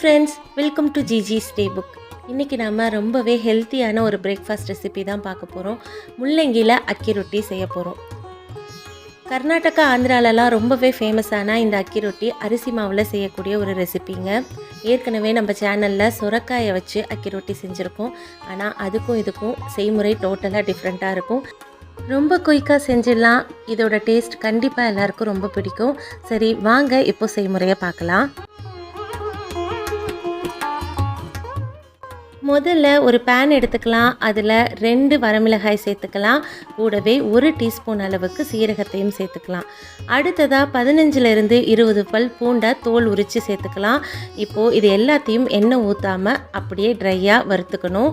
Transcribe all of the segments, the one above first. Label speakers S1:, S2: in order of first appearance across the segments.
S1: Friends welcome to GG stay book இன்றைக்கி நம்ம ரொம்பவே ஹெல்த்தியான ஒரு பிரேக்ஃபாஸ்ட் ரெசிபி தான் பார்க்க போகிறோம் முள்ளங்கியில் அக்கி ரொட்டி செய்ய போகிறோம் கர்நாடகா ஆந்திராலலாம் ரொம்பவே ஃபேமஸான இந்த அக்கி ரொட்டி அரிசி மாவில் செய்யக்கூடிய ஒரு ரெசிபிங்க ஏற்கனவே நம்ம சேனலில் சுரக்காயை வச்சு அக்கி ரொட்டி செஞ்சுருக்கோம். ஆனால் அதுக்கும் இதுக்கும் செய்முறை டோட்டலாக டிஃப்ரெண்ட்டாக இருக்கும். ரொம்ப குயிக்காக செஞ்சிடலாம். இதோட டேஸ்ட் கண்டிப்பாக எல்லாருக்கும் ரொம்ப பிடிக்கும். சரி வாங்க இப்போ செய்முறையை பார்க்கலாம். முதல்ல ஒரு பேன் எடுத்துக்கலாம். அதில் ரெண்டு வரமிளகாய் சேர்த்துக்கலாம். கூடவே ஒரு டீஸ்பூன் அளவுக்கு சீரகத்தையும் சேர்த்துக்கலாம். அடுத்ததாக பதினஞ்சுலேருந்து இருபது பல் பூண்டை தோல் உரித்து சேர்த்துக்கலாம். இப்போது இது எல்லாத்தையும் எண்ணெய் ஊற்றாமல் அப்படியே ட்ரையாக வறுத்துக்கணும்.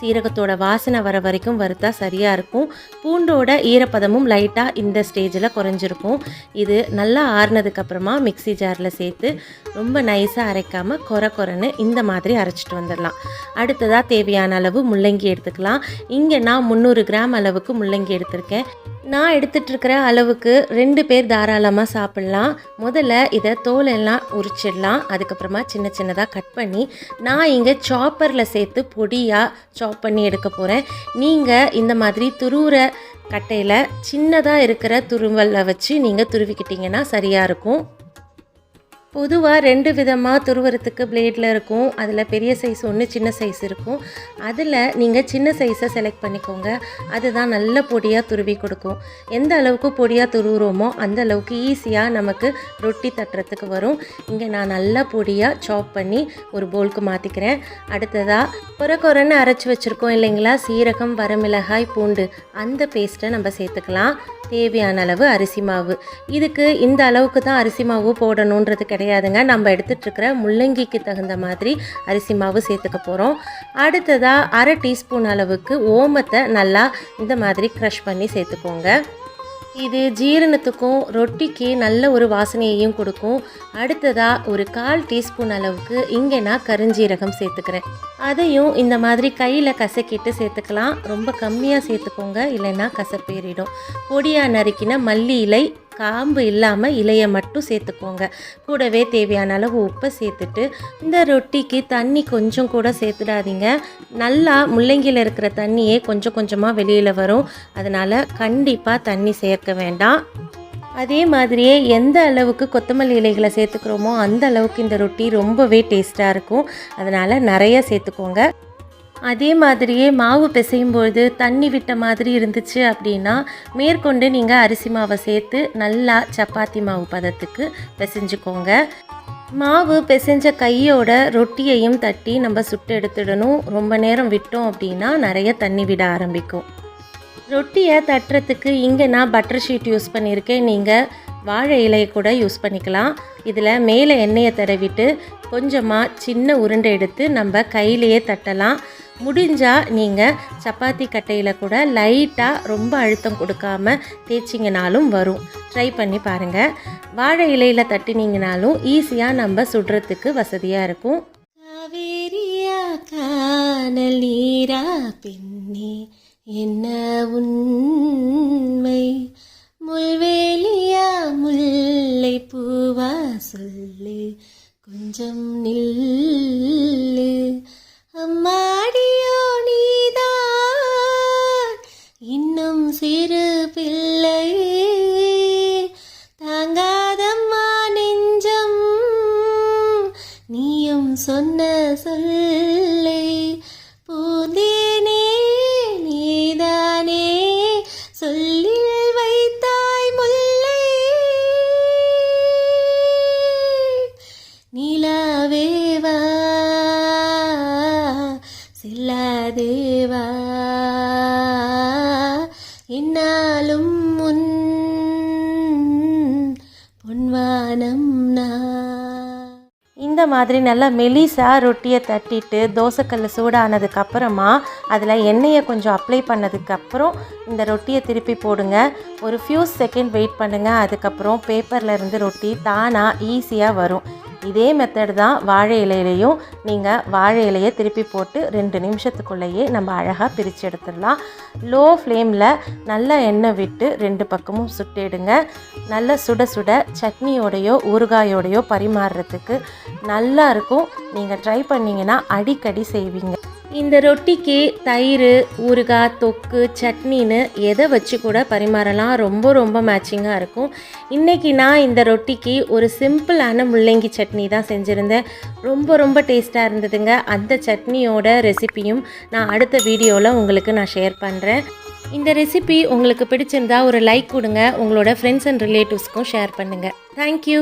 S1: சீரகத்தோட வாசனை வர வரைக்கும் வறுத்தா சரியாக இருக்கும். பூண்டோட ஈரப்பதமும் லைட்டாக இந்த ஸ்டேஜில் குறைஞ்சிருக்கும். இது நல்லா ஆறுனதுக்கப்புறமா மிக்ஸி ஜாரில் சேர்த்து ரொம்ப நைஸாக அரைக்காமல் கொர கொரன்னு இந்த மாதிரி அரைச்சிட்டு வந்துடலாம். அடுத்ததாக தேவையான அளவு முள்ளங்கி எடுத்துக்கலாம். இங்கே நான் முந்நூறு கிராம் அளவுக்கு முள்ளங்கி எடுத்திருக்கேன். நான் எடுத்துட்டு இருக்கிற அளவுக்கு ரெண்டு பேர் தாராளமாக சாப்பிட்லாம். முதல்ல இதை தோலெல்லாம் உரிச்சிடலாம். அதுக்கப்புறமா சின்ன சின்னதாக கட் பண்ணி நான் இங்கே சாப்பரில் சேர்த்து பொடியாக சாப் பண்ணி எடுக்க போகிறேன் நீங்கள் இந்த மாதிரி துருவுற கட்டையில் சின்னதாக இருக்கிற துருவலை வச்சு நீங்கள் துருவிக்கிட்டிங்கன்னா சரியாக இருக்கும். பொதுவாக ரெண்டு விதமாக துருவறதுக்கு பிளேடில் இருக்கும். அதில் பெரிய சைஸ் ஒன்று சின்ன சைஸ் இருக்கும். அதில் நீங்கள் சின்ன சைஸை செலக்ட் பண்ணிக்கோங்க. அதுதான் நல்ல பொடியாக துருவி கொடுக்கும். எந்த அளவுக்கு பொடியாக துருவுறோமோ அந்த அளவுக்கு ஈஸியாக நமக்கு ரொட்டி தட்டுறதுக்கு வரும். இங்கே நான் நல்லா பொடியாக சாப் பண்ணி ஒரு போலுக்கு மாற்றிக்கிறேன் அடுத்ததாக குறை குறைன்னு அரைச்சி வச்சுருக்கோம் இல்லைங்களா? சீரகம் வரமிளகாய் பூண்டு. அந்த பேஸ்ட்டை நம்ம சேர்த்துக்கலாம். தேவையான அளவு அரிசி மாவு. இதுக்கு இந்த அளவுக்கு தான் அரிசி மாவு போடணுன்றது கிடையாதுங்க. நம்ம எடுத்துகிட்ருக்கிற முள்ளங்கிக்கு தகுந்த மாதிரி அரிசி மாவு சேர்த்துக்க போகிறோம் அடுத்ததாக அரை டீஸ்பூன் அளவுக்கு ஓமத்தை நல்லா இந்த மாதிரி க்ரஷ் பண்ணி சேர்த்துக்கோங்க. இது ஜீரணத்துக்கும் ரொட்டிக்கு நல்ல ஒரு வாசனையையும் கொடுக்கும். அடுத்ததாக ஒரு கால் டீஸ்பூன் அளவுக்கு இங்கே நான் கருஞ்சீரகம் சேர்த்துக்கிறேன். அதையும் இந்த மாதிரி கையில் கசக்கிட்டு சேர்த்துக்கலாம். ரொம்ப கம்மியாக சேர்த்துக்கோங்க. இல்லைன்னா கசப்பேறிடும். பொடியாக நறுக்கின மல்லி இலை காம்பு இல்லாமல் இலையை மட்டும் சேர்த்துக்கோங்க. கூடவே தேவையான அளவு உப்பை சேர்த்துட்டு இந்த ரொட்டிக்கு தண்ணி கொஞ்சம் கூட சேர்த்துடாதீங்க. நல்லா முள்ளங்கியில் இருக்கிற தண்ணியே கொஞ்சம் கொஞ்சமாக வெளியில் வரும். அதனால் கண்டிப்பாக தண்ணி சேர்க்க வேண்டாம். அதே மாதிரியே எந்த அளவுக்கு கொத்தமல்லி இலைகளை சேர்த்துக்கிறோமோ அந்த அளவுக்கு இந்த ரொட்டி ரொம்பவே டேஸ்ட்டாக இருக்கும். அதனால் நிறைய சேர்த்துக்கோங்க. அதே மாதிரியே மாவு பிசையும் பொழுது தண்ணி விட்ட மாதிரி இருந்துச்சு அப்படின்னா மேற்கொண்டு நீங்கள் அரிசி மாவை சேர்த்து நல்லா சப்பாத்தி மாவு பதத்துக்கு பிசைஞ்சுக்கோங்க. மாவு பிசைஞ்ச கையோட ரொட்டியையும் தட்டி நம்ம சுட்டு எடுத்துடணும். ரொம்ப நேரம் விட்டோம் அப்படின்னா நிறைய தண்ணி விட ஆரம்பிக்கும். ரொட்டியை தட்டுறதுக்கு இங்கே நான் பட்டர் ஷீட் யூஸ் பண்ணியிருக்கேன். நீங்கள் வாழை இலையை கூட யூஸ் பண்ணிக்கலாம். இதில் மேலே எண்ணெயை தடவிட்டு கொஞ்சமாக சின்ன உருண்டை எடுத்து நம்ம கையிலேயே தட்டலாம். முடிஞ்சால் நீங்கள் சப்பாத்தி கட்டையில் கூட லைட்டாக ரொம்ப அழுத்தம் கொடுக்காம தேய்ச்சிங்கனாலும் வரும். ட்ரை பண்ணி பாருங்கள் வாழை இலையில் தட்டினீங்கனாலும் ஈஸியாக நம்ம சுடுறதுக்கு வசதியாக இருக்கும். காவேரியா காணல் நீரா பெண்ணே என்ன உன் சொல்லு. கொஞ்சம் நில்லு. அம்மாடியோ நீதான். இன்னும் சிறு பிள்ளை. தாங்காதம்மா நெஞ்சம். நீயும் சொன்ன சொல்லை பொன்வானம் இந்த மாதிரி நல்லா மெலிசாக ரொட்டியை தட்டிட்டு தோசைக்கல் சூடானதுக்கப்புறமா அதில் எண்ணெயை கொஞ்சம் அப்ளை பண்ணதுக்கப்புறம் இந்த ரொட்டியை திருப்பி போடுங்க. ஒரு ஃபியூ செகண்ட் வெயிட் பண்ணுங்கள் அதுக்கப்புறம் பேப்பரில் இருந்து ரொட்டி தானாக ஈஸியாக வரும். இதே மெத்தட் தான் வாழை இலையிலையும் நீங்கள் வாழை இலையை திருப்பி போட்டு ரெண்டு நிமிஷத்துக்குள்ளேயே நம்ம அழகாக பிரித்து எடுத்துடலாம். லோ ஃப்ளேமில் நல்லா எண்ணெய் விட்டு ரெண்டு பக்கமும் சுட்டிடுங்க நல்லா சுட சுட சட்னியோடையோ ஊறுகாயோடையோ பரிமாறுறதுக்கு நல்லா இருக்கும். நீங்கள் ட்ரை பண்ணிங்கன்னா அடிக்கடி செய்வீங்க. இந்த ரொட்டிக்கு தயிர் ஊறுகாய் தொக்கு சட்னின்னு எதை வச்சு கூட பரிமாறலாம். ரொம்ப ரொம்ப மேட்சிங்காக இருக்கும். இன்றைக்கி நான் இந்த ரொட்டிக்கு ஒரு சிம்பிளான முள்ளங்கி சட்னி தான் செஞ்சுருந்தேன். ரொம்ப ரொம்ப டேஸ்ட்டாக இருந்ததுங்க. அந்த சட்னியோட ரெசிப்பியும் நான் அடுத்த வீடியோவில் உங்களுக்கு நான் ஷேர் பண்ணுறேன் இந்த ரெசிபி உங்களுக்கு பிடிச்சிருந்தா ஒரு லைக் கொடுங்க. உங்களோட ஃப்ரெண்ட்ஸ் அண்ட் ரிலேட்டிவ்ஸ்க்கும் ஷேர் பண்ணுங்கள் தேங்க்யூ